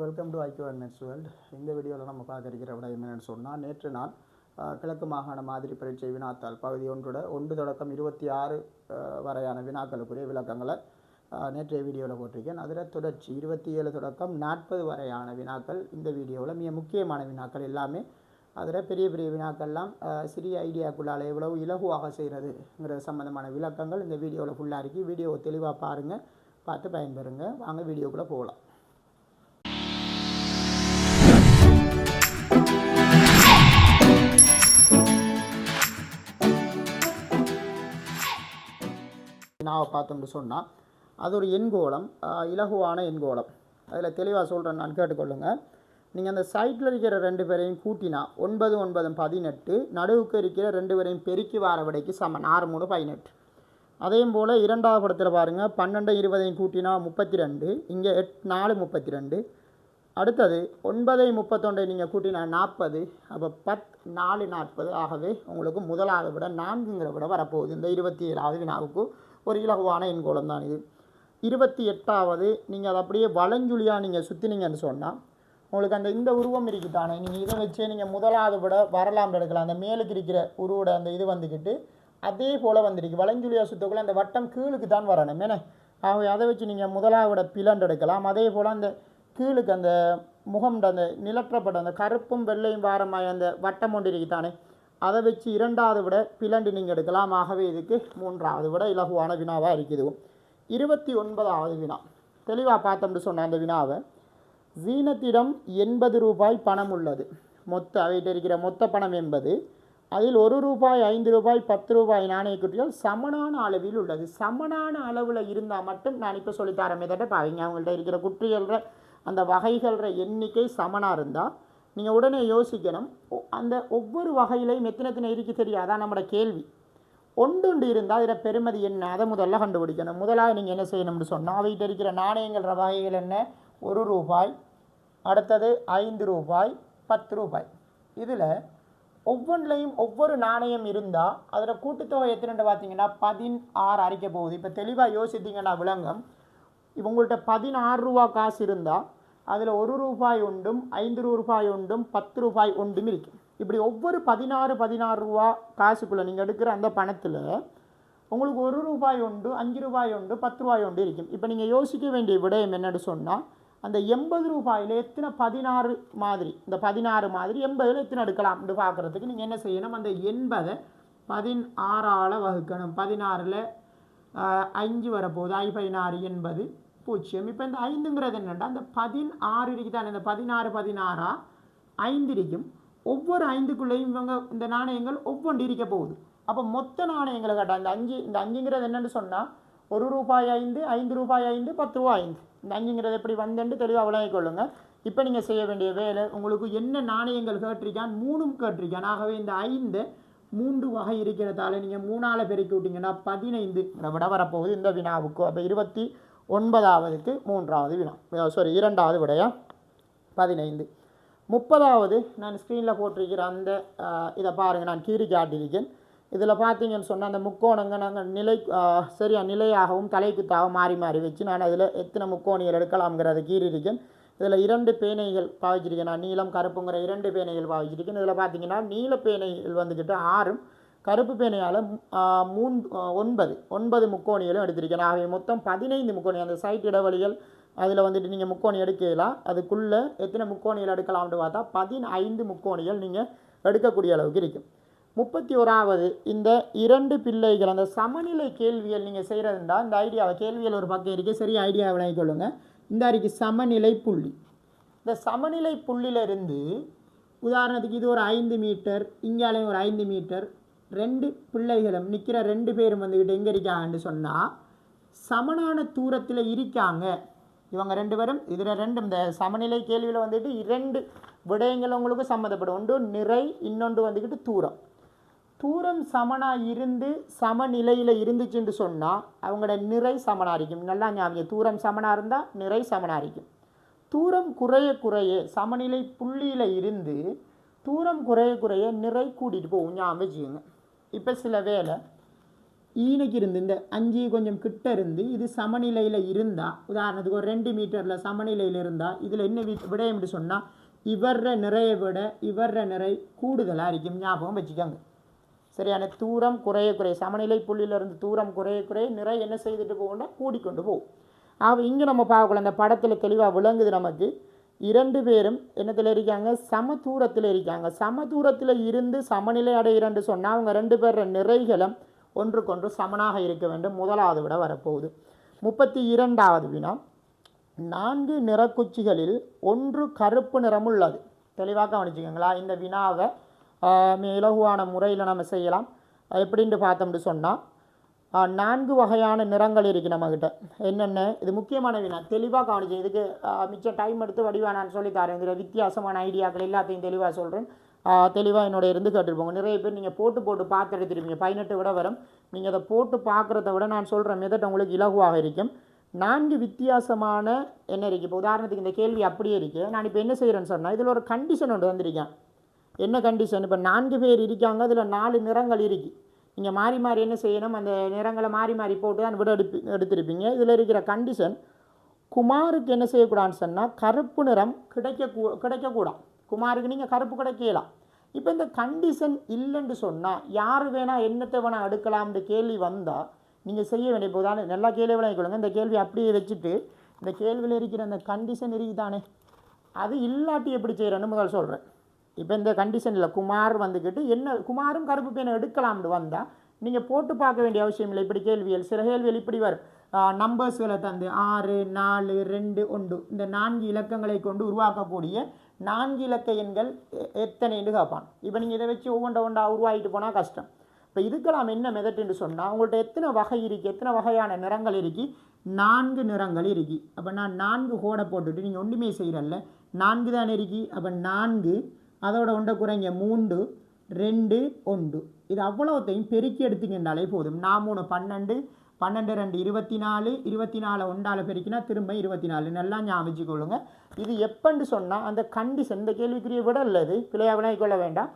Welcome to IQ nets world இந்த வீடியோவில் நம்ம பார்க்க இருக்கிற விட என்னென்னு சொன்னால் நேற்று நாள் கிழக்கு மாகாண மாதிரி பரீட்சை வினாத்தாள் பகுதி ஒன்றோட ஒன்று தொடக்கம் இருபத்தி ஆறு வரையான வினாக்களுக்குரிய விளக்கங்களை நேற்றைய வீடியோவில் போட்டிருக்கேன். அதில் தொடர்ச்சி இருபத்தி ஏழு தொடக்கம் நாற்பது வரையான வினாக்கள் இந்த வீடியோவில் மிக முக்கியமான வினாக்கள் எல்லாமே அதில் பெரிய பெரிய வினாக்கள்லாம் சிறிய ஐடியாக்குள்ளால் எவ்வளவு இலகுவாக செய்கிறதுங்கிற சம்மந்தமான விளக்கங்கள் இந்த வீடியோவில் ஃபுல்லாக இருக்கு. வீடியோவை தெளிவாக பாருங்கள் பார்த்து பயன்பெறுங்க. வாங்க வீடியோக்குள்ளே போகலாம். நாவை பார்த்தோம்னு சொன்னால் அது ஒரு எண்கோளம் இலகுவான எண்கோளம். அதில் தெளிவாக சொல்கிறேன் நான் கேட்டுக்கொள்ளுங்கள் நீங்கள் அந்த சைட்டில் இருக்கிற ரெண்டு பேரையும் கூட்டினா ஒன்பது ஒன்பது பதினெட்டு நடுவுக்கு இருக்கிற ரெண்டு பேரையும் பெருக்கி வார விடைக்கு சமன் ஆறு மூணு பதினெட்டு. அதே போல் இரண்டாவது படத்தில் பாருங்கள் பன்னெண்டு இருபதையும் கூட்டினா முப்பத்தி ரெண்டு இங்கே எட் நாலு முப்பத்தி ரெண்டு அடுத்தது ஒன்பதை முப்பத்தொண்டை நீங்கள் கூட்டினா நாற்பது அப்போ பத் நாலு நாற்பது. ஆகவே உங்களுக்கு முதலாவது விட நான்குங்கிற விட வரப்போகுது இந்த இருபத்தி ஏழாவது வினாவுக்கு. ஒரு இலகுவான எண்கோளம் தான் இது. இருபத்தி எட்டாவது நீங்கள் அதை அப்படியே வளஞ்சுழியாக நீங்கள் சுற்றினீங்கன்னு சொன்னால் உங்களுக்கு அந்த இந்த உருவம் இருக்குதானே நீங்கள் இதை வச்சே நீங்கள் முதலாவது விட வரலாம் எடுக்கலாம். அந்த மேலுக்கு இருக்கிற உருவோட அந்த இது வந்துக்கிட்டு அதே போல் வந்துருக்கு. வளஞ்சுழியா சுத்தக்குள்ள அந்த வட்டம் கீழுக்கு தான் வரணும். ஏன்னா ஆகவே அதை வச்சு நீங்கள் முதலாவிட பிளண்ட் எடுக்கலாம். அதே போல் அந்த கீழுக்கு அந்த முகம் அந்த நிலற்றப்பட்ட அந்த கருப்பும் வெள்ளையும் வாரமாக அந்த வட்டம் ஒன்று இருக்குதானே அதை வச்சு இரண்டாவது விட பிளண்டு நீங்கள் எடுக்கலாம். ஆகவே இதுக்கு மூன்றாவது விட இலகுவான வினாவாக இருக்குது. இருபத்தி ஒன்பதாவது வினா. தெளிவாக பார்த்தோம்னு சொன்ன அந்த வினாவை ஜீனத்திடம் எண்பது ரூபாய் பணம் உள்ளது. மொத்த அவைகிட்ட இருக்கிற மொத்த பணம் என்பது அதில் ஒரு ரூபாய் ஐந்து ரூபாய் பத்து ரூபாய் நாணய குட்டிகள் சமனான அளவில் உள்ளது. சமனான அளவில் இருந்தால் மட்டும் நான் இப்போ சொல்லித்தர மெதட்ட பாருங்க அவங்கள்ட்ட இருக்கிற குற்றியல்ற அந்த வகைகள எண்ணிக்கை சமனாக இருந்தால் நீங்கள் உடனே யோசிக்கணும். ஒ- அந்த ஒவ்வொரு வகையிலையும் எத்தனை எத்தனை இருக்கு தெரியும்? அதான் நம்மளோட கேள்வி. ஒன்றுண்டு இருந்தால் அதில் பெருமதி என்ன? அதை முதல்ல கண்டுபிடிக்கணும். முதலாக நீங்கள் என்ன செய்யணும்னு சொன்னால் அவைகிட்ட இருக்கிற நாணயங்கள் வகைகள் என்ன? ஒரு ரூபாய் அடுத்தது ஐந்து ரூபாய் பத்து ரூபாய். இதில் ஒவ்வொன்றிலையும் ஒவ்வொரு நாணயம் இருந்தால் அதில் கூட்டுத்தொகை எத்தனை பார்த்தீங்கன்னா பதினாறு அரைக்க போகுது. இப்போ தெளிவாக யோசித்தீங்கன்னா விளங்கம். இப்போ உங்கள்கிட்ட பதினாறு ரூபா காசு இருந்தால் அதில் ஒரு ரூபாய் உண்டும் ஐந்து ரூபாய் உண்டும் பத்து ரூபாய் உண்டும் இருக்கு. இப்படி ஒவ்வொரு பதினாறு பதினாறு ரூபா காசுக்குள்ளே நீங்கள் எடுக்கிற அந்த பணத்தில் உங்களுக்கு ஒரு ரூபாய் உண்டு அஞ்சு ரூபாய் உண்டு பத்து ரூபாய் உண்டு இருக்கும் இப்போ நீங்கள் யோசிக்க வேண்டிய விடயம் என்னன்னு சொன்னால் அந்த எண்பது ரூபாயில் எத்தனை பதினாறு மாதிரி இந்த பதினாறு மாதிரி எண்பதில் எத்தனை எடுக்கலாம்னு பார்க்குறதுக்கு நீங்கள் என்ன செய்யணும்? அந்த எண்பதை பதினாறால் வகுக்கணும். பதினாறில் அஞ்சு வரப்போகுது. ஐ பதினாறு எண்பது பூஜ்ஜியம் இப்போ இந்த ஐந்துங்கிறது என்னென்னா அந்த பதினாறு இருக்குதானே இந்த பதினாறு பதினாறா? ஐந்து இருக்கும் ஒவ்வொரு ஐந்துக்குள்ளேயும் இவங்க இந்த நாணயங்கள் ஒவ்வொன்று இருக்க போகுது. அப்போ மொத்த நாணயங்களை கேட்டால் இந்த அஞ்சு இந்த அஞ்சுங்கிறது என்னென்னு சொன்னால் ஒரு ரூபாய் ஐந்து ஐந்து ரூபாய் ஐந்து பத்து ரூபாய் ஐந்து. இந்த அஞ்சுங்கிறது எப்படி வந்துட்டு தெளிவாக விளங்கிக் கொள்ளுங்கள் இப்போ நீங்கள் செய்ய வேண்டிய வேலை உங்களுக்கு என்ன நாணயங்கள் கேட்டிருக்கான் மூணும் கேட்டிருக்கான். ஆகவே இந்த ஐந்து மூன்று வகை இருக்கிறதால நீங்கள் மூணால் பெருக்கி விட்டிங்கன்னா பதினைந்து விட வரப்போகுது இந்த வினாவுக்கு. அப்போ இருபத்தி ஒன்பதாவதுக்கு மூன்றாவது வினா. சாரி இரண்டாவது விடையா? பதினைந்து. முப்பதாவது நான் ஸ்க்ரீனில் போட்டிருக்கிற அந்த இதை பாருங்கள் நான் கீறி காட்டியிருக்கேன். இதில் பார்த்தீங்கன்னு சொன்னால் அந்த முக்கோணங்க நாங்கள் நிலை சரியா நிலையாகவும் தலைக்குத்தாகவும் மாறி மாறி வச்சு நான் அதில் எத்தனை முக்கோணிகள் எடுக்கலாம்ங்கிறத கீறியிருக்கேன். இதில் இரண்டு பேனைகள் பாவிச்சிருக்கேன். நான் நீளம் கருப்புங்கிற இரண்டு பேனைகள் பாவிச்சிருக்கேன். இதில் பார்த்தீங்கன்னா நீல பேனைகள் வந்துக்கிட்டு ஆறும் கருப்பு பேனையால் மூன்று ஒன்பது ஒன்பது முக்கோணிகளும் எடுத்திருக்கேன். ஆகவே மொத்தம் பதினைந்து முக்கோணி அந்த சைட் இடைவெளிகள் அதில் வந்துட்டு நீங்கள் முக்கோணி எடுக்கலாம். அதுக்குள்ளே எத்தனை முக்கோணிகள் எடுக்கலாம்னு பார்த்தா பதினைந்து முக்கோணிகள் நீங்கள் எடுக்கக்கூடிய அளவுக்கு இருக்கும். முப்பத்தி ஓராவது இந்த இரண்டு பிள்ளைகள் அந்த சமநிலை கேள்விகள் நீங்கள் செய்கிறதுண்டா இந்த ஐடியாவை கேள்வியல் ஒரு பக்கம் இருக்குது சரி ஐடியா விளங்கிக் கொள்ளுங்கள் இந்த அறிக்கை சமநிலை புள்ளி. இந்த சமநிலை புள்ளியிலிருந்து உதாரணத்துக்கு இது ஒரு ஐந்து மீட்டர் இங்காலையும் ஒரு ஐந்து மீட்டர் ரெண்டு பிள்ளைகளும் நிற்கிற ரெண்டு பேரும் வந்துக்கிட்டு எங்கே இருக்காங்கன்னு சொன்னால் சமனான தூரத்தில் இருக்காங்க. இவங்க ரெண்டு பேரும் இதில் ரெண்டும் இந்த சமநிலை கேள்வியில் வந்துட்டு இரண்டு விடயங்கள் உங்களுக்கு சம்மந்தப்படும். ஒன்று நிறை இன்னொன்று வந்துக்கிட்டு தூரம். தூரம் சமனாக இருந்து சமநிலையில் இருந்துச்சுன்னு சொன்னால் அவங்களோட நிறை சமனாக இருக்கும். நல்லா ஞாபகம் தூரம் சமனாக இருந்தால் நிறை சமனாக இருக்கும். தூரம் குறைய குறைய சமநிலை புள்ளியில் இருந்து தூரம் குறைய குறைய நிறை கூட்டிகிட்டு போகும். ஞாபகம் வச்சுக்கோங்க. இப்போ சில வேளை ஈனைக்கு இருந்து இந்த அஞ்சு கொஞ்சம் கிட்ட இருந்து இது சமநிலையில் இருந்தால் உதாரணத்துக்கு ஒரு ரெண்டு மீட்டரில் சமநிலையில் இருந்தால் இதில் என்ன வி விடயம்னு சொன்னால் இவர நிறைய விட இவர நிறை கூடுதலாக இருக்கும். ஞாபகம் வச்சுக்கோங்க. சரியான தூரம் குறைய குறைய சமநிலை புள்ளியிலிருந்து தூரம் குறைய குறைய நிறை என்ன செய்துட்டு போகும்னா கூடிக்கொண்டு போகும். ஆக இங்கே நம்ம பார்க்கலாம் அந்த படத்தில் தெளிவாக விளங்குது நமக்கு. இரண்டு பேரும் என்னத்தில் இருக்காங்க? சம தூரத்தில் இருக்காங்க. சம தூரத்தில் இருந்து சமநிலை அடைகிறன்னு சொன்னால் அவங்க ரெண்டு பேர் நிறைகளும் ஒன்றுக்கொன்று சமனாக இருக்க வேண்டும். முதலாவது விட வரப்போகுது. முப்பத்தி இரண்டாவது வினா நான்கு நிறக்குச்சிகளில் ஒன்று கருப்பு நிறம் உள்ளது. தெளிவாக கவனிச்சுக்கோங்களா. இந்த வினாவை இலகுவான முறையில் நம்ம செய்யலாம். எப்படின்ட்டு பார்த்தோம்னு சொன்னால் நான்கு வகையான நிறங்கள் இருக்குது நம்மக்கிட்ட என்னென்ன? இது முக்கியமான வினா தெளிவாக கவனிச்சு இதுக்கு மிச்சம் டைம் எடுத்து வடிவா நான் சொல்லி தரேன் இதில் வித்தியாசமான ஐடியாக்கள் எல்லாத்தையும் தெளிவாக சொல்கிறேன் தெளிவாக என்னோட இருந்து கேட்டுருப்போங்க. நிறைய பேர் நீங்கள் போட்டு போட்டு பார்த்து எடுத்துருப்பீங்க. பதினெட்டு விட வரும். நீங்கள் அதை போட்டு பார்க்குறத விட நான் சொல்கிற மெதட் உங்களுக்கு இலகுவாக இருக்கும். நான்கு வித்தியாசமான என்ன இருக்குது இப்போ உதாரணத்துக்கு இந்த கேள்வி அப்படியே இருக்குது நான் இப்போ என்ன செய்கிறேன்னு சொன்னால் இதில் ஒரு கண்டிஷன் ஒன்று வந்திருக்கேன் என்ன கண்டிஷன் இப்போ நான்கு பேர் இருக்காங்க அதில் நாலு நிறங்கள் இருக்குது நீங்கள் மாறி மாறி என்ன செய்யணும்? அந்த நிறங்களை மாறி மாறி போட்டு தான் விட எடுப்பி எடுத்திருப்பீங்க. இதில் இருக்கிற கண்டிஷன் குமாருக்கு என்ன செய்யக்கூடாதுன்னு சொன்னால் கருப்பு நிறம் கிடைக்க கிடைக்கக்கூடாது. குமாருக்கு நீங்கள் கருப்பு கிடைக்கலாம். இப்போ இந்த கண்டிஷன் இல்லைன்னு சொன்னால் யார் வேணால் என்னத்தை வேணால் எடுக்கலாம்ன்ற கேள்வி வந்தால் நீங்கள் செய்ய வேண்டிய போதான நல்லா கேள்வி விளங்கிக்கொள்ளுங்க இந்த கேள்வி அப்படியே வச்சுட்டு இந்த கேள்வியில் இருக்கிற அந்த கண்டிஷன் இருக்குதானே? அது இல்லாட்டி எப்படி செய்கிறேன்னு முதல் சொல்கிறேன் இப்போ இந்த கண்டிஷனில் குமார் வந்துக்கிட்டு என்ன குமாரும் கருப்பு பேனை எடுக்கலாம்னு வந்தால் நீங்கள் போட்டு பார்க்க வேண்டிய அவசியம் இல்லை. இப்படி கேள்விகள் சில கேள்விகள் இப்படி வரும். நம்பர்ஸ்களை தந்து ஆறு நாலு ரெண்டு ஒன்று இந்த நான்கு இலக்கங்களை கொண்டு உருவாக்கக்கூடிய நான்கு இலக்க எண்கள் எத்தனைன்னு கேட்பான் இப்போ நீங்கள் இதை வச்சு ஒவ்வொன்றை ஒன்றா உருவாகிட்டு போனால் கஷ்டம். இப்போ இதுக்கெல்லாம் என்ன மெதட்டுன்னு சொன்னால் உங்கள்கிட்ட எத்தனை வகை இருக்குது எத்தனை வகையான நிறங்கள் இருக்கு? நான்கு நிறங்கள் இருக்கு. அப்போ நான் நான்கு கோடை போட்டுட்டு நீங்கள் ஒன்றுமே செய்கிறல்ல நான்கு தானே இருக்கு. அப்போ நான்கு அதோட ஒன்றை குறைங்க. மூன்று ரெண்டு ஒன்று. இது அவ்வளோத்தையும் பெருக்கி எடுத்தீங்கன்னாலே போதும். நான் மூணு பன்னெண்டு பன்னெண்டு ரெண்டு இருபத்தி நாலு இருபத்தி நாலு ஒன்றால் பெருக்கினா திரும்ப இருபத்தி நாலு நல்லா ஞாபகம் கொள்ளுங்க. இது எப்பன்னு சொன்னால் அந்த கண்டிஷன் இந்த கேள்விக்குரிய விட இல்லது பிள்ளையாக விளங்கிக் கொள்ள வேண்டாம்.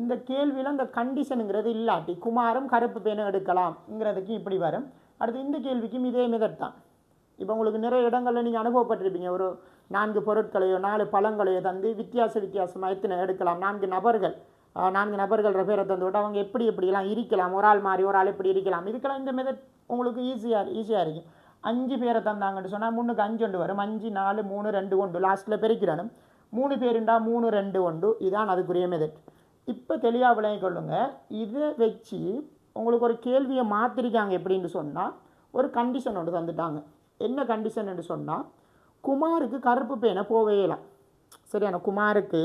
இந்த கேள்வியில் அந்த கண்டிஷனுங்கிறது இல்லாட்டி குமாரம் கருப்பு பேனை எடுக்கலாம்ங்கிறதுக்கு இப்படி வரும். அடுத்து இந்த கேள்விக்கும் இதே மெதட் தான். இப்போ உங்களுக்கு நிறைய இடங்களில் நீங்கள் அனுபவப்பட்டிருப்பீங்க. ஒரு நான்கு பொருட்களையோ நாலு பழங்களையோ தந்து வித்தியாச வித்தியாசமாக எத்தனை எடுக்கலாம்? நான்கு நபர்கள். நான்கு நபர்கள் பேரை தந்து விட்டு அவங்க எப்படி எப்படிலாம் இருக்கலாம்? ஒரு ஆள் மாறி ஒரு ஆள் எப்படி இருக்கலாம்? இதுக்கெல்லாம் இந்த மெதட் உங்களுக்கு ஈஸியாக ஈஸியாக இருக்கும். அஞ்சு பேரை தந்தாங்கன்னு சொன்னால் முன்னுக்கு அஞ்சு ஒன்று வரும். அஞ்சு நாலு மூணு ரெண்டு ஒன்று லாஸ்ட்டில் பெருக்கிறனும். மூணு பேருண்டா மூணு ரெண்டு ஒன்று இதான் அதுக்குரிய மெதட் இப்போ தெளிவாக விளங்கி கொள்ளுங்கள் இதை வச்சு உங்களுக்கு ஒரு கேள்வியை மாற்றிருக்காங்க எப்படின்னு சொன்னால் ஒரு கண்டிஷன் ஒன்று தந்துட்டாங்க. என்ன கண்டிஷன் என்று சொன்னால் குமாருக்கு கருப்பு பேனை போவேலாம் சரியான குமாருக்கு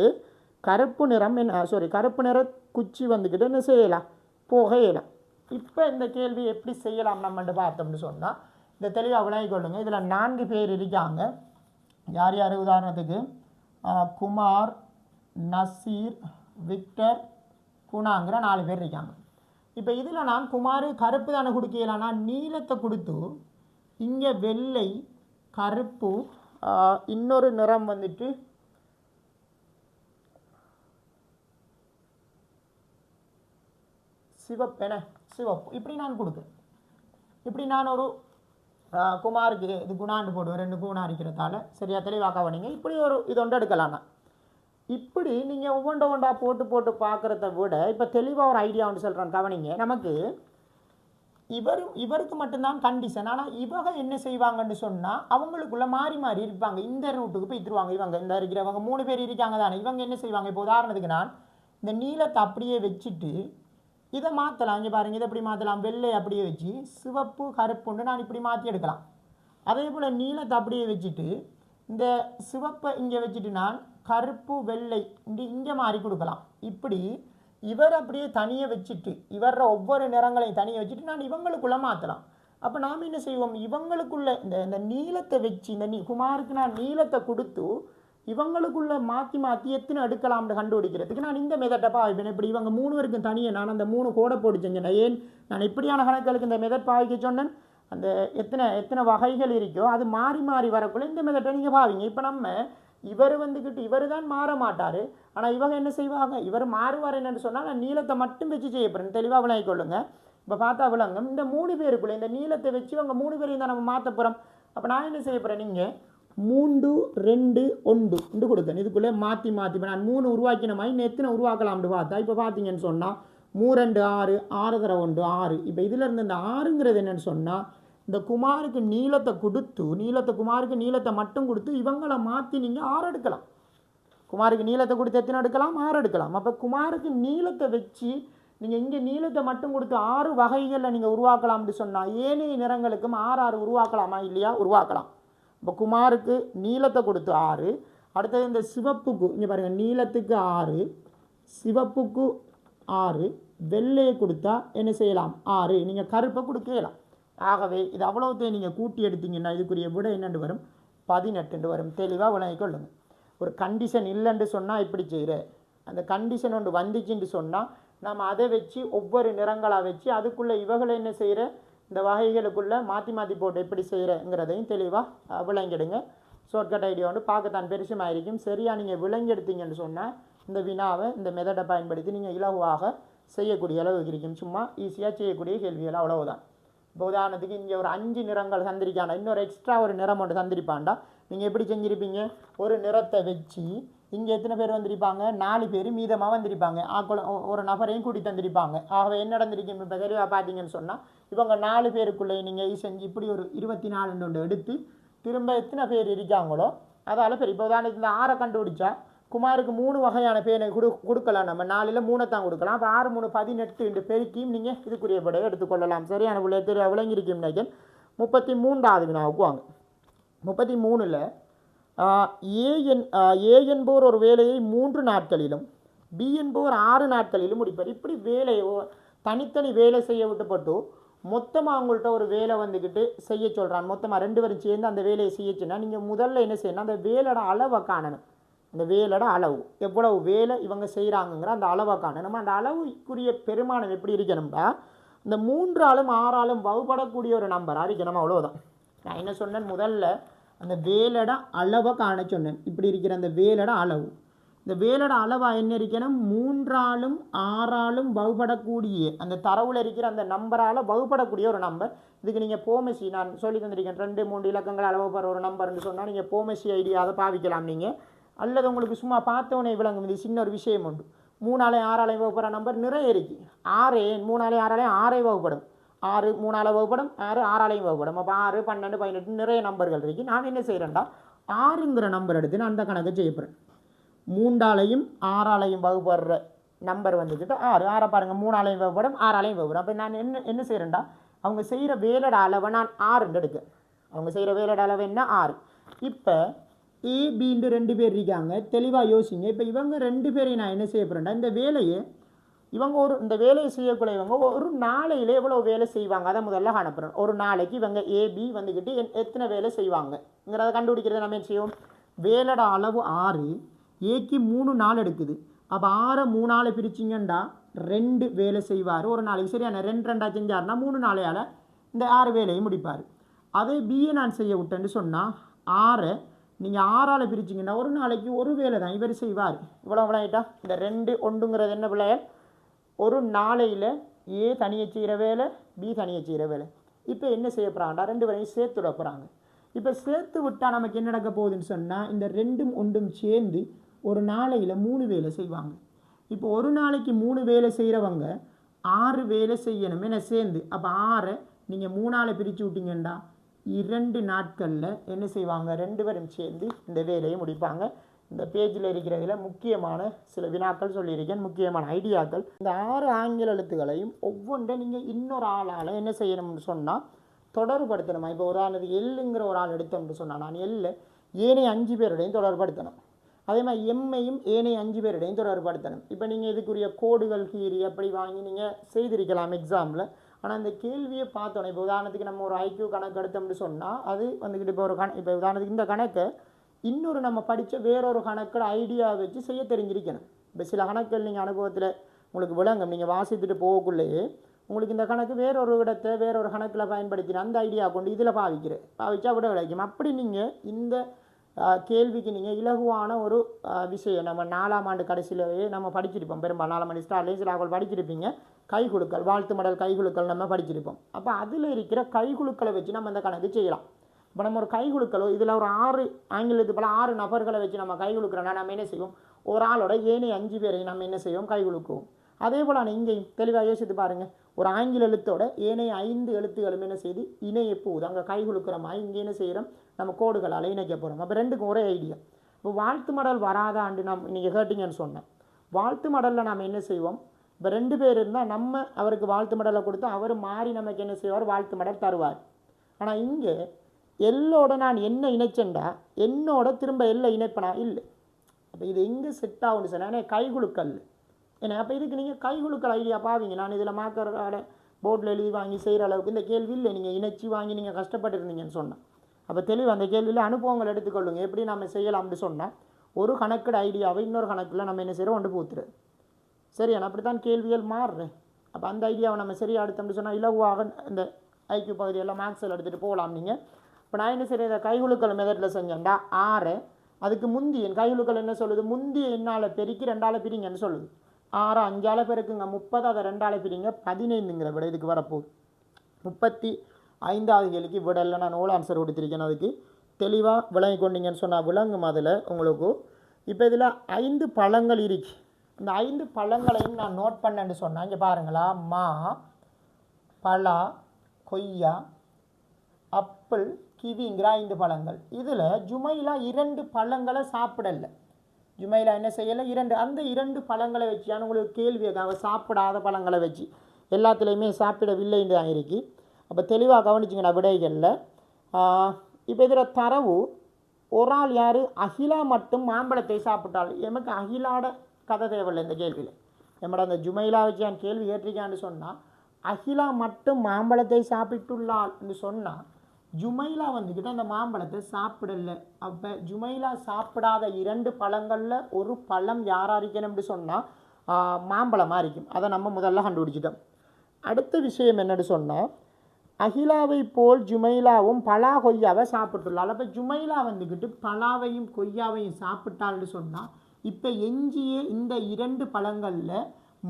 கருப்பு நிறம் என்ன சாரி கருப்பு நிற குச்சி வந்துக்கிட்டு என்ன செய்யலாம் புகையலாம் இப்போ இந்த கேள்வி எப்படி செய்யலாம் நம்மன்ட்டு பார்த்தோம்னு சொன்னால் இந்த தெளிவாக விளங்கிக் கொள்ளுங்க. இதில் நான்கு பேர் இருக்காங்க. யார் யார்? உதாரணத்துக்கு குமார் நசீர் விக்டர் குணாங்கிற நாலு பேர் இருக்காங்க. இப்போ இதில் நான் குமார் கருப்பு தானே கொடுக்கலான்னா நீலத்தை கொடுத்து இங்கே வெள்ளை கருப்பு இன்னொரு நிறம் வந்துட்டு சிவப்பென சிவப்பு. இப்படி நான் கொடுக்குறேன். இப்படி நான் ஒரு குமாருக்கு இது குணாண்டு போடுவேன். ரெண்டு குணா இருக்கிறதால சரியா தெளிவாக கவனிங்க. இப்படி ஒரு இது ஒன்று எடுக்கலாம் நான். இப்படி நீங்கள் ஒவ்வொன்றை ஒன்றா போட்டு போட்டு பார்க்குறத விட இப்போ தெளிவாக ஒரு ஐடியா ஒன்று சொல்கிறேன் கவனிங்க. நமக்கு இவர் இவருக்கு மட்டும்தான் கண்டிஷன் ஆனால் இவங்க என்ன செய்வாங்கன்னு சொன்னால் அவங்களுக்குள்ள மாறி மாறி இருப்பாங்க. இந்த ரூட்டுக்கு போய்த்துருவாங்க இவங்க இந்த இருக்கிறவங்க மூணு பேர் இருக்காங்க தானே. இவங்க என்ன செய்வாங்க? இப்போ உதாரணத்துக்கு நான் இந்த நீளத்தை அப்படியே வச்சுட்டு இதை மாற்றலாம் இங்கே பாருங்கள் இதை எப்படி மாற்றலாம் வெள்ளை அப்படியே வச்சு சிவப்பு கருப்புன்னு நான் இப்படி மாற்றி எடுக்கலாம். அதே போல் நீளத்தை அப்படியே வச்சுட்டு இந்த சிவப்பை இங்கே வச்சுட்டு நான் கருப்பு வெள்ளை இங்கே இங்கே மாறி கொடுக்கலாம். இப்படி இவர் அப்படியே தனியை வச்சுட்டு இவர ஒவ்வொரு நிறங்களையும் தனியை வச்சுட்டு நான் இவங்களுக்குள்ளே மாற்றலாம் அப்போ நாம் என்ன செய்வோம்? இவங்களுக்குள்ள இந்த இந்த நீளத்தை வச்சு இந்த நீ குமாருக்கு நான் நீளத்தை கொடுத்து இவங்களுக்குள்ள மாற்றி மாற்றி எத்தனை எடுக்கலாம்னு கண்டுபிடிக்கிறதுக்கு நான் இந்த மெதட்டை பாவிப்பேன் இப்படி இவங்க மூணு பேருக்கும் தனியை நான் அந்த மூணு கோடை போட்டு செஞ்சேன். ஏன்? நான் இப்படியான கணக்குகளுக்கு இந்த மெதட் பாவிக்க சொன்னேன்? அந்த எத்தனை எத்தனை வகைகள் இருக்கோ அது மாறி மாறி வரக்குள்ள இந்த மெதட்டை நீங்கள் பாவிங்க. இப்போ நம்ம இவர் வந்துக்கிட்டு இவர் தான் மாற மாட்டார். ஆனால் இவங்க என்ன செய்வாங்க? இவர் மாறுவார் என்னென்னு சொன்னால் நான் நீளத்தை மட்டும் வச்சு செய்யப்படுறேன் தெளிவாக விளங்கிக் கொள்ளுங்க. இப்போ பார்த்தா விளங்கும். இந்த மூணு பேருக்குள்ளே இந்த நீளத்தை வச்சு அவங்க மூணு பேரையும் தான் நம்ம மாற்ற போகிறோம் அப்போ நான் என்ன செய்ய போகிறேன் நீங்கள் மூன்று ரெண்டு ஒன்று இண்டு கொடுத்தேன் இதுக்குள்ளே மாற்றி மாற்றி இப்போ நான் மூணு உருவாக்கின மாதிரி இன்னும் எத்தனை உருவாக்கலாம்னு பார்த்தா இப்போ பார்த்தீங்கன்னு சொன்னால் மூ ரெண்டு ஆறு ஆறு தர ஒன்று ஆறு. இப்போ இதில் இருந்து இந்த ஆறுங்கிறது என்னென்னு சொன்னால் இந்த குமாருக்கு நீளத்தை கொடுத்து நீளத்தை குமாருக்கு நீளத்தை மட்டும் கொடுத்து இவங்களை மாற்றி நீங்கள் ஆறு எடுக்கலாம். குமாருக்கு நீளத்தை கொடுத்து எத்தனை எடுக்கலாம்? ஆறு எடுக்கலாம். அப்போ குமாருக்கு நீளத்தை வச்சு நீங்கள் இங்கே நீளத்தை மட்டும் கொடுத்து ஆறு வகைகளில் நீங்கள் உருவாக்கலாம்னு சொன்னால் ஏனைய நிறங்களுக்கும் ஆறு ஆறு உருவாக்கலாமா இல்லையா? உருவாக்கலாம். இப்போ குமாருக்கு நீளத்தை கொடுத்து ஆறு. அடுத்தது இந்த சிவப்புக்கு இங்கே பாருங்கள் நீளத்துக்கு ஆறு சிவப்புக்கு ஆறு வெள்ளையை கொடுத்தா என்ன செய்யலாம்? ஆறு. நீங்கள் கருப்பை கொடுக்கலாம் ஆகவே இது அவ்வளோத்தையும் நீங்கள் கூட்டி எடுத்தீங்கன்னா இதுக்குரிய விட என்னென்று வரும்? பதினெட்டுண்டு வரும். தெளிவாக விளங்கிக் கொள்ளுங்கள் ஒரு கண்டிஷன் இல்லைன்னு சொன்னால் இப்படி செய்கிற அந்த கண்டிஷன் ஒன்று வந்துச்சுன்னு சொன்னால் நம்ம அதை வச்சு ஒவ்வொரு நிறங்களாக வச்சு அதுக்குள்ளே இவகளை என்ன செய்கிற இந்த வகைகளுக்குள்ளே மாற்றி மாற்றி போட்டு எப்படி செய்கிறங்கிறதையும் தெளிவாக விளங்கிடுங்க. ஷார்ட்கட் ஐடியா வந்து பார்க்கத்தான் பெருசுமாக இருக்கும் சரியாக நீங்கள் விளங்கெடுத்தீங்கன்னு சொன்னால் இந்த வினாவை இந்த மெதடை பயன்படுத்தி நீங்கள் இலகுவாக செய்யக்கூடிய அளவுக்கு இருக்கும். சும்மா ஈஸியாக செய்யக்கூடிய கேள்விகள் அவ்வளவுதான். இப்போ உதாரணத்துக்கு இங்கே ஒரு அஞ்சு நிறங்கள் சந்திரிக்காண்டா இன்னொரு எக்ஸ்ட்ரா ஒரு நிறம் ஒன்று சந்திரிப்பாண்டா. நீங்கள் எப்படி செஞ்சுருப்பீங்க? ஒரு நிறத்தை வச்சு இங்கே எத்தனை பேர் வந்திருப்பாங்க? நாலு பேர் மீதமாக வந்திருப்பாங்க. ஆக்குள ஒரு நபரையும் கூட்டி தந்திருப்பாங்க. ஆகவே என்ன நடந்திருக்கும்? இப்போ தெளிவாக பார்த்தீங்கன்னு சொன்னால் இவங்க நாலு பேருக்குள்ளே நீங்கள் செஞ்சு இப்படி ஒரு இருபத்தி நாலுன்னு ஒன்று எடுத்து திரும்ப எத்தனை பேர் இருக்காங்களோ அதால் சரி. இப்போ உதாரணத்தில் ஆறை கண்டுபிடிச்சா குமாருக்கு மூணு வகையான பேனை கொடு கொடுக்கலாம். நம்ம நாலில் மூணை தான் கொடுக்கலாம். அப்போ ஆறு மூணு பதினெட்டு என்று பெருக்கியும் நீங்கள் இதுக்குரிய படையை எடுத்துக்கொள்ளலாம். சரியான பிள்ளை தெரிய விளங்கியிருக்கும் நினைக்கிறேன். முப்பத்தி மூன்றாவது வினாவுக்கு வாங்க. முப்பத்தி மூணில் ஏ என் ஏ என்போர் ஒரு வேலையை மூன்று நாட்களிலும் பி என்பவர் ஆறு நாட்களிலும் முடிப்பார். இப்படி வேலையை தனித்தனி வேலை செய்ய விட்டுப்பட்டு மொத்தமாக அவங்கள்ட்ட ஒரு வேலை வந்துக்கிட்டு செய்ய சொல்கிறான் மொத்தமாக ரெண்டு பேரும் சேர்ந்து அந்த வேலையை செய்ய சொன்னால் நீங்கள் முதல்ல என்ன செய்யணும்? அந்த வேலையோட அளவை காணணும். அந்த வேலோட அளவு. எவ்வளவு வேலை இவங்க செய்கிறாங்கங்கிற அந்த அளவை காணணும் நம்ம அந்த அளவுக்குரிய பெருமானம் எப்படி இருக்கணும்னா இந்த மூன்று ஆளும் ஆறாலும் வகுப்படக்கூடிய ஒரு நம்பராக இருக்கணும். அவ்வளோதான் நான் என்ன சொன்னேன்? முதல்ல அந்த வேலோட அளவை காண சொன்னேன். இப்படி இருக்கிற அந்த வேலோட அளவு. இந்த வேலோட அளவாக என்ன இருக்கணும்? மூன்றாலும் ஆறாலும் வகுப்படக்கூடிய அந்த தரவில் இருக்கிற அந்த நம்பரால் வகுப்படக்கூடிய ஒரு நம்பர் இதுக்கு நீங்கள் போமசி நான் சொல்லி தந்திருக்கேன். ரெண்டு மூன்று இலக்கங்கள் அளவு பெற ஒரு நம்பர்னு சொன்னால் நீங்கள் போமசி ஐடியா அதை பாவிக்கலாம் நீங்கள் அல்லது உங்களுக்கு சும்மா பார்த்தவனே விளங்கும். இது சின்ன ஒரு விஷயம் உண்டு. மூணாலே ஆறாலையும் வகுப்புற நம்பர் நிறைய இருக்கு. ஆறு மூணாலே ஆறாலையும் ஆறே வகுப்படும். ஆறு மூணால வகுப்படும். ஆறு ஆறாலையும் வகுப்படும். அப்போ ஆறு பன்னெண்டு பதினெட்டு நிறைய நம்பர்கள் இருக்கு. நான் என்ன செய்கிறேன்டா ஆறுங்கிற நம்பர் எடுத்து நான் அந்த கணக்கை செய்யப்படுறேன் போகிறேன் மூன்றாலையும் ஆறாலையும் வகுப்படுற நம்பர் வந்துக்கிட்டு ஆறு. ஆறை பாருங்கள் மூணாலையும் வகுப்படும் ஆறாலையும் வகுப்படும். அப்போ நான் என்ன என்ன செய்கிறேன்டா அவங்க செய்கிற வேலோட அளவை நான் ஆறுன்னு எடுக்க அவங்க செய்கிற வேலோட அளவு என்ன? ஆறு. இப்போ ஏபின்ட்டு ரெண்டு பேர் இருக்காங்க. தெளிவாக யோசிங்க. இப்போ இவங்க ரெண்டு பேரையும் நான் என்ன செய்ய போகிறேன்டா இந்த வேலையை இவங்க ஒரு இந்த வேலையை செய்யக்கூடிய இவங்க ஒரு நாளையிலே எவ்வளோ வேலை செய்வாங்க? அதை முதல்ல காணப்படுறோம் ஒரு நாளைக்கு இவங்க ஏபி வந்துக்கிட்டு என்- எத்தனை வேலை செய்வாங்கங்கிறத கண்டுபிடிக்கிறது நம்ம என்ன செய்வோம்? வேலோட அளவு ஆறு ஏக்கு மூணு நாள் எடுக்குது. அப்போ ஆறை மூணால் பிரிச்சிங்கண்டா ரெண்டு வேலை செய்வார். ஒரு நாளைக்கு சரியான ரெண்டு ரெண்டாக செஞ்சாருன்னா மூணு நாளையால் இந்த ஆறு வேலையை முடிப்பார். அதே பிஏ நான் செய்ய விட்டேன்னு சொன்னால் ஆறை நீங்கள் ஆறால் பிரிச்சிங்கன்னா ஒரு நாளைக்கு ஒரு வேலை தான் இவர் செய்வார். இவ்வளோ விளையாட்டா இந்த ரெண்டு ஒன்றுங்கிறது என்ன பிள்ளையர் ஒரு நாளையில் ஏ தனியை செய்கிற வேலை பி தனியை செய்கிற வேலை. இப்போ என்ன செய்ய போகிறாங்கடா ரெண்டு பேரையும் சேர்த்து விட போகிறாங்க இப்போ சேர்த்து விட்டால் நமக்கு என்ன நடக்க போகுதுன்னு சொன்னால் இந்த ரெண்டும் ஒன்றும் சேர்ந்து ஒரு நாளையில் மூணு வேலை செய்வாங்க. இப்போ ஒரு நாளைக்கு மூணு வேலை செய்கிறவங்க ஆறு வேலை செய்யணும் என்ன சேர்ந்து? அப்போ ஆறை நீங்கள் மூணால் பிரித்து விட்டீங்கண்டா இரண்டு நாட்களில் என்ன செய்வாங்க? ரெண்டு பேரும் சேர்ந்து இந்த வேலையை முடிப்பாங்க. இந்த பேஜில் இருக்கிறதுல முக்கியமான சில வினாக்கள் சொல்லியிருக்கேன். முக்கியமான ஐடியாக்கள். இந்த ஆறு ஆங்கில எழுத்துக்களையும் ஒவ்வொன்றை நீங்கள் இன்னொரு ஆளால் என்ன செய்யணும்னு சொன்னால் தொடர்படுத்தணுமா இப்போ ஒரு ஆள் எல்லுங்கிற ஒரு ஆள் எடுத்தோம்னு சொன்னால் நான் எல்லை ஏனைய அஞ்சு பேருடையும் தொடர்படுத்தணும் அதே மாதிரி எம்மையும் ஏனைய அஞ்சு பேருடையும் தொடர்படுத்தணும் இப்போ நீங்கள் இதுக்குரிய கோடுகள் கீறி அப்படி வாங்கி நீங்கள் செய்திருக்கலாம் எக்ஸாமில். ஆனால் இந்த கேள்வியை பார்த்தோன்னே இப்போ உதாரணத்துக்கு நம்ம ஒரு ஐக்யூ கணக்கு எடுத்தோம்னு சொன்னால் அது வந்துக்கிட்டு இப்போ ஒரு கண இப்போ உதாரணத்துக்கு இந்த கணக்கை இன்னொரு நம்ம படித்த வேறொரு கணக்கில் ஐடியா வச்சு செய்ய தெரிஞ்சிருக்கணும். இப்போ சில கணக்குகள் நீங்கள் அனுபவத்தில் உங்களுக்கு விளங்கும். நீங்கள் வாசித்துட்டு போகக்குள்ளேயே உங்களுக்கு இந்த கணக்கு வேறொரு இடத்தை வேறொரு கணக்கில் பயன்படுத்தின அந்த ஐடியா கொண்டு இதில் பாவிக்கிறேன். பாவிச்சா விட விளைக்கும் அப்படி நீங்கள் இந்த கேள்விக்கு நீங்கள் இலகுவான ஒரு விஷயம். நம்ம நாலாம் ஆண்டு கடைசியிலேயே நம்ம படிச்சிருப்போம். பெரும்பாலும் நாலாம் ஆண்டு ஸ்டார்ட்லேயும் சில படிச்சிருப்பீங்க. கைகுலுக்கள் வாழ்த்து மடல் கைகுலுக்கள் நம்ம படிச்சிருப்போம். அப்போ அதில் இருக்கிற கைகுலுக்களை வச்சு நம்ம அந்த கணக்கு செய்யலாம். இப்போ நம்ம ஒரு கைகுலுக்களோ இதில் ஒரு ஆறு ஆங்கிலத்து போல் ஆறு நபர்களை வச்சு நம்ம கைகுலுக்கிறோன்னா நம்ம என்ன செய்வோம்? ஒரு ஆளோட ஏனைய அஞ்சு பேரையும் நம்ம என்ன செய்வோம்? கைகுலுக்குவோம் அதே போல் நான் இங்கேயும் தெளிவாக யோசித்து பாருங்கள் ஒரு ஆங்கில எழுத்தோட ஏனைய ஐந்து எழுத்துகளும் என்ன செய்து? இணைய போகுது. அங்கே கை குலுக்கிற மாதிரி இங்கே என்ன செய்கிறோம் நம்ம கோடுகளால் இணைக்க போகிறோம் அப்போ ரெண்டுக்கும் ஒரே ஐடியா இப்போ வாழ்த்து மடல் வராத ஆண்டு நாம் நீங்கள் கேட்டிங்கன்னு சொன்னேன். வாழ்த்து மடலில் நாம் என்ன செய்வோம்? இப்போ ரெண்டு பேர் இருந்தால் நம்ம அவருக்கு வாழ்த்து மடலை கொடுத்து அவர் மாறி நமக்கு என்ன செய்வார்? வாழ்த்து மடல் தருவார். ஆனால் இங்கே எல்லோட நான் என்ன இணைச்சேன்டா? என்னோட திரும்ப எல்லை இணைப்பனா? இல்லை. அப்போ இது எங்கே செட் ஆகும்னு சொன்னால் கைகுலுக்கல் ஏன்னா அப்போ இதுக்கு நீங்கள் கைகுழுக்கள் ஐடியா பாவீங்க. நான் இதில் மாக்கரோட போர்டில் எழுதி வாங்கி செய்கிற அளவுக்கு இந்த கேள்வி இல்லை. நீங்கள் இணைச்சி வாங்கி நீங்கள் கஷ்டப்பட்டு இருந்தீங்கன்னு சொன்னேன் அப்போ தெளிவு அந்த கேள்வியில் அனுபவங்கள் எடுத்துக்கொள்ளுங்க. எப்படி நம்ம செய்யலாம்னு சொன்னால் ஒரு கணக்கோட ஐடியாவை இன்னொரு கணக்கில் நம்ம என்ன செய்கிறோம் ஒன்று பூத்துறது சரி நான் அப்படி தான் கேள்விகள் மாறுறேன் அப்போ அந்த ஐடியாவை நம்ம சரியாக எடுத்தோம்னு சொன்னால் இலகுவாக இந்த ஐக்கிய பகுதியெல்லாம் மேக்ஸில் எடுத்துகிட்டு போகலாம் நீங்கள் இப்போ நான் என்ன செய்கிறேன் இதை கைகுழுக்கள் மெதட்டில் செஞ்சேன்டா ஆறு. அதுக்கு முந்தி என் கைகுலுக்கள் என்ன சொல்லுது? முந்தி என்னால் பெருக்கி ரெண்டால் பிரிங்கன்னு சொல்லுது. ஆறு அஞ்சால் பெருக்குங்க முப்பது அதை ரெண்டால் பிரிங்க. பதினைந்துங்கிற விட இதுக்கு வரப்போகுது முப்பத்தி ஐந்தாவது கேள்விக்கு இல்லை நான் ஓல் ஆன்சர் கொடுத்துருக்கேன் அதுக்கு. தெளிவாக விளங்கி கொண்டீங்கன்னு சொன்னால் விளங்கும் அதில் உங்களுக்கு. இப்போ இதில் ஐந்து பழங்கள் இருக்கு. இந்த ஐந்து பழங்களையும் நான் நோட் பண்ணேன்னு சொன்னேன் இங்கே பாருங்களா. மா பலா கொய்யா அப்பிள் கிவிங்கிற ஐந்து பழங்கள். இதில் ஜுமையில் இரண்டு பழங்களை சாப்பிடலை. ஜுமைலா என்ன செய்யலை? இரண்டு அந்த இரண்டு பழங்களை வச்சு உங்களுக்கு கேள்வி கேட்க சாப்பிடாத பழங்களை வச்சு எல்லாத்துலேயுமே சாப்பிடவில்லைன்னு தான் இருக்குது அப்போ தெளிவாக கவனிச்சிங்கன்னா விடைகளில். இப்போ இதில் தரவு ஒரு ஆள் யார்? அகிலா மட்டும் மாம்பழத்தை சாப்பிட்டாள் எமக்கு அகிலாட கதை தேவையில்லை இந்த கேள்வியில். நம்மட அந்த ஜுமைலா வச்சு நான் கேள்வி கேட்டிருக்கான்னு சொன்னால் அகிலா மட்டும் மாம்பழத்தை சாப்பிட்டுள்ளாள்னு சொன்னால் ஜுமைலா வந்துக்கிட்டு அந்த மாம்பழத்தை சாப்பிடல. அப்போ ஜுமைலா சாப்பிடாத இரண்டு பழங்களில் ஒரு பழம் யாரா இருக்கணும்னு சொன்னால் மாம்பழமாக இருக்கும் அதை நம்ம முதல்ல கண்டுபிடிச்சிட்டோம். அடுத்த விஷயம் என்னன்னு சொன்னால் அகிலாவை போல் ஜுமைலாவும் பலா கொய்யாவை சாப்பிட்டுள்ளாள். அப்போ ஜுமைலா வந்துக்கிட்டு பலாவையும் கொய்யாவையும் சாப்பிட்டாள்னு சொன்னால் இப்போ எஞ்சிய இந்த இரண்டு பழங்களில்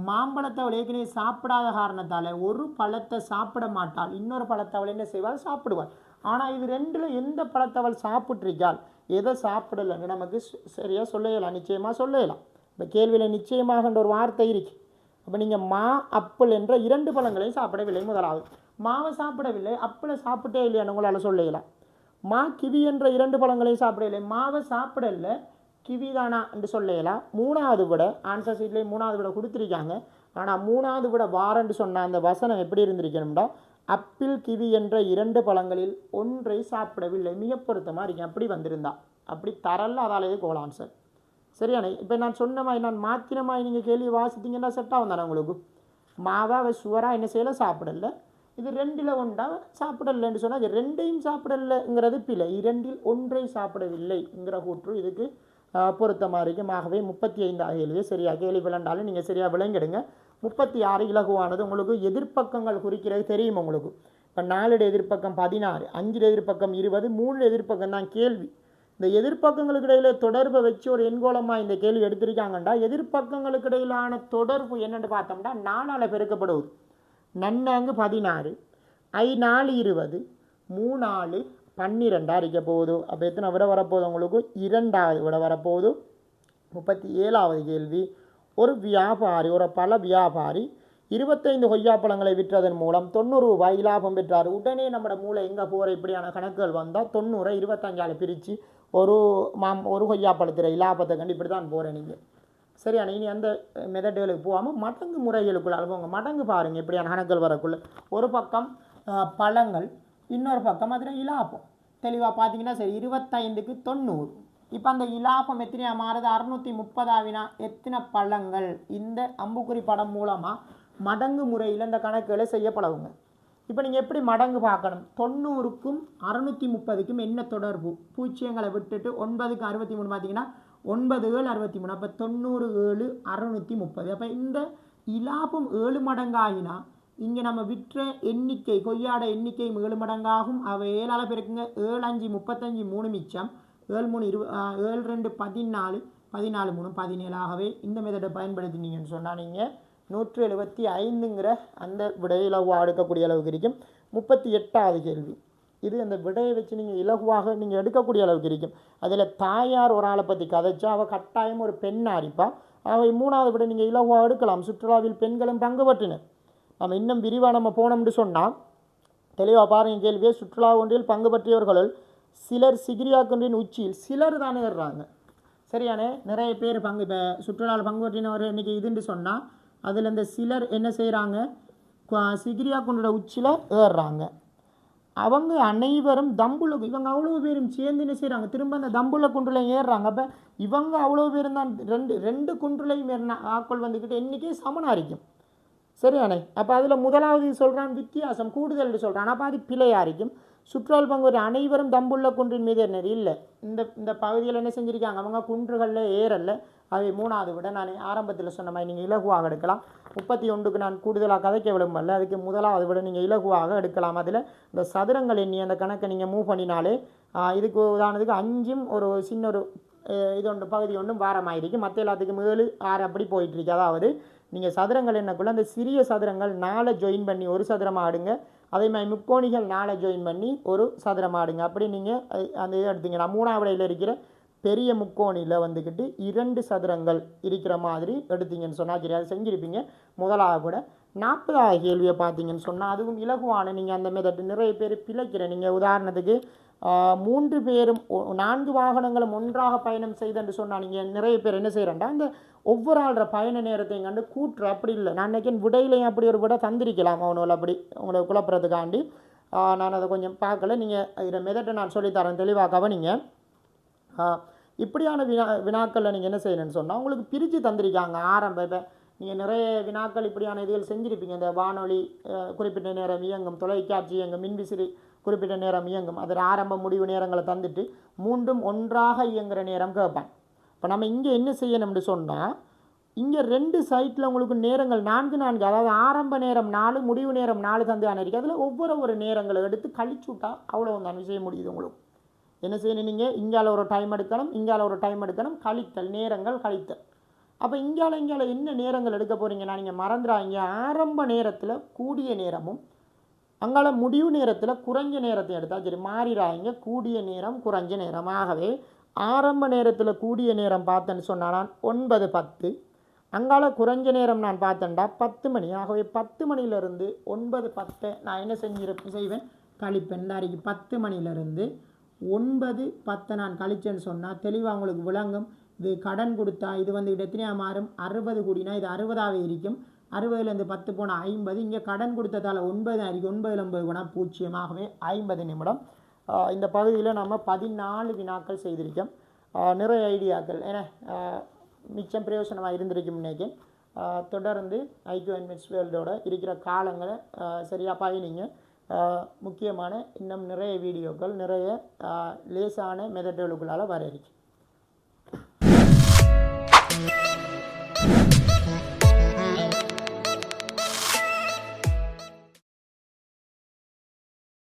மாம்பழத்தை அவள் ஏற்கனவே சாப்பிடாத காரணத்தால் ஒரு பழத்தை சாப்பிட மாட்டாள். இன்னொரு பழத்தை அவள் என்ன செய்வாள்? சாப்பிடுவாள். ஆனால் இது ரெண்டில் எந்த பழத்தை அவள் சாப்பிட்ருக்காள் எதை சாப்பிடலைன்னு நமக்கு சரியாக சொல்லலாம். நிச்சயமாக சொல்லலாம். இந்த கேள்வியில் நிச்சயமாகன்ற ஒரு வார்த்தை இருக்கு. அப்போ நீங்கள் மா அப்பிள் என்ற இரண்டு பழங்களையும் சாப்பிடவில்லை முதலாவது. மாவை சாப்பிடவில்லை அப்பிளை சாப்பிட்டே இல்லையான்னு உங்களால் சொல்லலாம். மா கிவி என்ற இரண்டு பழங்களையும் சாப்பிடவில்லை. மாவை சாப்பிடல கிவி தானா என்று சொல்லலாம். மூணாவது விட ஆன்சர் சீட்லேயே மூணாவது விட கொடுத்துருக்காங்க. ஆனால் மூணாவது விட வாரன்னு சொன்ன அந்த வசனம் எப்படி இருந்திருக்கணும்டா? அப்பிள் கிவி என்ற இரண்டு பழங்களில் ஒன்றை சாப்பிடவில்லை. மிக பொருத்தமாக இருக்கு. அப்படி வந்திருந்தா. அப்படி தரல அதாலேயே கோல் ஆன்சர் சரியானே? இப்போ நான் சொன்ன மாதிரி நான் மாத்தின மாதிரி நீங்கள் கேள்வி வாசித்தீங்கன்னா செட்டாக வந்தானே உங்களுக்கு? மாவை சுவராக என்ன செய்யலை? சாப்பிடல. இது ரெண்டில் ஒன்றா சாப்பிடலன்னு சொன்னால் இது ரெண்டையும் சாப்பிடலைங்கிறது பிழை. இரண்டில் ஒன்றை சாப்பிடவில்லைங்கிற கூற்று இதுக்கு பொருத்தமாக இருக்கும் ஆகவே முப்பத்தி ஐந்தாக கேள்வியை சரியாக கேள்வி விளண்டாலும் நீங்கள் சரியாக விளங்கிடுங்க. முப்பத்தி ஆறு இலகுவானது உங்களுக்கு எதிர்ப்பக்கங்கள் குறிக்கிறது. தெரியும் உங்களுக்கு? இப்போ நாலு எதிர்ப்பக்கம் பதினாறு அஞ்சு எதிர்ப்பக்கம் இருபது மூணு எதிர்ப்பக்கம் தான் கேள்வி. இந்த எதிர்ப்பக்கங்களுக்கு இடையில தொடர்பை வச்சு ஒரு எண்கோளமாக இந்த கேள்வி எடுத்திருக்காங்கண்டா எதிர்ப்பக்கங்களுக்கு இடையிலான தொடர்பு என்னன்னு பார்த்தோம்னா நாலால் பெருக்கப்படுவது. நன்னாங்கு பதினாறு ஐ நாலு இருபது மூணாலு பன்னிரெண்டாக இருக்க போகுது. அப்போ எத்தனை விட வரப்போகுது உங்களுக்கு? இரண்டாவது விட வரப்போகுது. முப்பத்தி ஏழாவது கேள்வி. ஒரு வியாபாரி ஒரு பல வியாபாரி இருபத்தைந்து கொய்யாப்பழங்களை விற்றதன் மூலம் தொண்ணூறு ரூபாய் லாபம் பெற்றார். உடனே நம்ம மூளை எங்கே போகிற இப்படியான கணக்குகள் வந்தால் தொண்ணூறை இருபத்தஞ்சால பிரித்து ஒரு மாம் ஒரு கொய்யாப்பழத்தில் லாபத்தை கண்டு இப்படி தான் போகிறேன் நீங்கள் சரியான இனி அந்த மெதடுகளுக்கு போகாமல் மடங்கு முறைகளுக்குள்ள அனுபவங்க மடங்கு பாருங்கள் இப்படியான கணக்குகள் வரக்குள்ள. ஒரு பக்கம் பழங்கள் இன்னொரு பக்கம் அதில் இலாபம். தெளிவாக பார்த்தீங்கன்னா சரி இருபத்தைந்துக்கு தொண்ணூறு. இப்போ அந்த இலாபம் எத்தனையா மாறுது. அறுநூற்றி முப்பதாவினா எத்தனை பழங்கள்? இந்த அம்புக்குறி படம் மூலமாக மடங்கு முறையில் இந்த கணக்குகளை செய்யப்படவுங்க இப்போ நீங்கள் எப்படி மடங்கு பார்க்கணும்? தொண்ணூறுக்கும் அறுநூற்றி முப்பதுக்கும் என்ன தொடர்பு? பூச்சியங்களை விட்டுட்டு ஒன்பதுக்கு அறுபத்தி மூணு பார்த்தீங்கன்னா ஒன்பது ஏழு அறுபத்தி மூணு. அப்போ தொண்ணூறு ஏழு அறுநூற்றி முப்பது. அப்போ இந்த இலாபம் ஏழு மடங்காகினா இங்கே நம்ம விற்ற எண்ணிக்கை கொய்யாட எண்ணிக்கை ஏழு மடங்காகும். அவை ஏழால் பிறக்குங்க ஏழு அஞ்சு முப்பத்தஞ்சு மூணு மிச்சம். ஏழு மூணு இரு ஏழு ரெண்டு பதினாலு பதினாலு மூணு பதினேழாகவே இந்த மெத்தடை பயன்படுத்தினீங்கன்னு சொன்னால் நீங்கள் நூற்று எழுபத்தி ஐந்துங்கிற அந்த விடையை இலகுவாக எடுக்கக்கூடிய அளவுக்கு இருக்கும். முப்பத்தி எட்டாவது கேள்வி. இது அந்த விடையை வச்சு நீங்கள் இலகுவாக நீங்கள் எடுக்கக்கூடிய அளவுக்கு இருக்கும். அதில் தாயார் ஒரு ஆளை பற்றி கதைச்சா அவள் கட்டாயம் ஒரு பெண் ஆரிப்பாள் அவை மூணாவது விட நீங்கள் இலகுவாக எடுக்கலாம். சுற்றுலாவில் பெண்களும் பங்கு பற்றினர். நம்ம இன்னும் விரிவாக நம்ம போனோம்னு சொன்னால் தெளிவாக பாருங்க கேள்வியே. சுற்றுலா ஒன்றில் பங்கு பற்றியவர்களுள் சிலர் சிகிரியா குன்றின் உச்சியில் சிலர் தானே ஏறுறாங்க சரியானே? நிறைய பேர் பங்கு இப்போ சுற்றுலாவில் பங்கு பற்றினவர் இதுன்னு சொன்னால் அதில் இந்த சிலர் என்ன செய்கிறாங்க சிகிரியா குன்றோட உச்சியில் ஏறுறாங்க. அவங்க அனைவரும் தம்புல இவங்க அவ்வளோ பேரும் சேர்ந்து என்ன செய்கிறாங்க திரும்ப அந்த தம்புல குன்றுல ஏறுறாங்க. அப்போ இவங்க அவ்வளோ பேரும் தான் ரெண்டு ரெண்டு குன்றுலையும் ஏறின ஆக்கள் வந்துக்கிட்டு என்றைக்கே சமனாக இருக்கும் சரியானே? அப்போ அதில் முதலாவது சொல்கிறான் வித்தியாசம் கூடுதல் சொல்கிறான் அப்போ அது பிழையாக இருக்கும் சுற்றுலா பங்கு அனைவரும் தம்புள்ள குன்றின் மீது என்ன இல்லை இந்த இந்த பகுதியில் என்ன செஞ்சுருக்காங்க? அவங்க குன்றுகளில் ஏறல்ல அவை மூணாவது விட நான் ஆரம்பத்தில் சொன்ன மாதிரி நீங்கள் இலகுவாக எடுக்கலாம். முப்பத்தி ஒன்றுக்கு நான் கூடுதலாக கதைக்க விரும்பல. அதுக்கு முதலாவது விட நீங்கள் இலகுவாக எடுக்கலாம். அதில் இந்த சதுரங்கள் எண்ணி அந்த கணக்கை நீங்கள் மூவ் பண்ணினாலே இதுக்கு உதாரணத்துக்கு அஞ்சும் ஒரு சின்ன ஒரு இது ஒன்று பகுதி ஒன்றும் வாரமாயிருக்கு மற்ற எல்லாத்துக்கும் ஏழு ஆறு அப்படி போயிட்டுருக்கு. அதாவது நீங்கள் சதுரங்கள் என்னக்குள்ளே அந்த சிறிய சதுரங்கள் நாளை ஜாயின் பண்ணி ஒரு சதுரமாக ஆடுங்க அதே மாதிரி முக்கோணிகள் நாளை ஜாயின் பண்ணி ஒரு சதுரம் ஆடுங்க. அப்படி நீங்கள் அந்த இதை எடுத்தீங்கன்னா மூணாவடையில் இருக்கிற பெரிய முக்கோணியில் வந்துக்கிட்டு இரண்டு சதுரங்கள் இருக்கிற மாதிரி எடுத்தீங்கன்னு சொன்னால் சரி அதை செஞ்சுருப்பீங்க. முதலாவது கூட நாற்பதாவது கேள்வியை பார்த்தீங்கன்னு சொன்னால் அதுவும் இலகுவான நீங்கள் அந்த மெதட்டு நிறைய பேர் பிழைக்கிற நீங்கள் உதாரணத்துக்கு மூன்று பேரும் நான்கு வாகனங்களும் ஒன்றாக பயணம் செய்தன்னு சொன்னால் நீங்கள் நிறைய பேர் என்ன செய்கிறேன்டா அந்த ஒவ்வொரு ஆள்ற பயண நேரத்தையும் கண்டு கூட்டுற அப்படி இல்லை. நான் நினைக்கிறேன் விடையிலையும் அப்படி ஒரு விட தந்திருக்கலாம் அவனுகள் அப்படி உங்களை குழப்புறதுக்காண்டி. நான் அதை கொஞ்சம் பார்க்கல. நீங்கள் இதில் மெதட்டை நான் சொல்லித்தரேன் தெளிவாக கவனிங்க. இப்படியான வினா வினாக்களில் நீங்கள் என்ன செய்யணும்னு சொன்னால் உங்களுக்கு பிரித்து தந்திருக்காங்க. ஆரம்ப இப்போ நீங்கள் நிறைய வினாக்கள் இப்படியான இதுகள் செஞ்சுருப்பீங்க. இந்த வானொலி குறிப்பிட்ட நேரம் இயங்கும் தொலைக்காட்சி இயங்கும் மின்விசிறி குறிப்பிட்ட நேரம் இயங்கும். அதில் ஆரம்ப முடிவு நேரங்களை தந்துட்டு மூன்றும் ஒன்றாக இயங்குகிற நேரம் கேட்பான் இப்போ நம்ம இங்கே என்ன செய்யணும்னு சொன்னால் இங்கே ரெண்டு சைட்டில் உங்களுக்கு நேரங்கள் நான்கு நான்கு. அதாவது ஆரம்ப நேரம் நாலு முடிவு நேரம் நாலு தந்து இருக்குது அதில் ஒவ்வொரு ஒரு நேரங்களை எடுத்து கழிச்சு விட்டா அவ்வளோ வந்து செய்ய முடியுது உங்களுக்கு. என்ன செய்யணும் நீங்கள் இங்கால ஒரு டைம் எடுக்கணும் இங்கால ஒரு டைம் எடுக்கணும். கழித்தல் நேரங்கள் கழித்தல். அப்போ இங்கால இங்கால என்ன நேரங்கள் எடுக்க போகிறீங்கன்னா நீங்கள் மறந்துடாங்க ஆரம்ப நேரத்தில் கூடிய நேரமும் அங்கால முடிவு நேரத்தில் குறைஞ்ச நேரத்தை எடுத்தால் சரி மாறிடாங்க கூடிய நேரம் குறைஞ்ச நேரம். ஆகவே ஆரம்ப நேரத்தில் கூடிய நேரம் பார்த்தேன்னு சொன்னால் நான் ஒன்பது பத்து. அங்கால குறைஞ்ச நேரம் நான் பார்த்தேன்டா பத்து மணி. ஆகவே பத்து மணியிலிருந்து ஒன்பது பத்தை நான் என்ன செஞ்சிருப்பேன் செய்வேன்? கழிப்பேன். இன்றைக்கு பத்து மணியிலிருந்து ஒன்பது பத்தை நான் கழிச்சேன்னு சொன்னால் தெளிவாக உங்களுக்கு விளங்கும். இது கடன் கொடுத்தா இது வந்து எத்தனையாக மாறும்? அறுபது கூடினா இது அறுபதாகவே இருக்கும். அறுபதுலேருந்து பத்து போனால் ஐம்பது இங்கே கடன் கொடுத்ததால் ஒன்பது அறிக்கை ஒன்பதுல ஒன்பது போனால் பூஜ்ஜியமாகவே ஐம்பது நிமிடம். இந்த பகுதியில் நம்ம பதினாலு வினாக்கள் செய்திருக்கோம். நிறைய ஐடியாக்கள். ஏன்னா மிச்சம் பிரயோசனமாக இருந்திருக்கும் நினைக்கிறேன். தொடர்ந்து தொடர்ந்து ஐக்கியூ அன்மெட்ஸ் வேர்ல்டோட இருக்கிற காலங்களை சரியாக சரியா பயணிங்க. முக்கியமான இன்னும் நிறைய வீடியோக்கள் நிறைய லேசான மெதட்டுகளுக்குள்ளால் வர இருக்கு.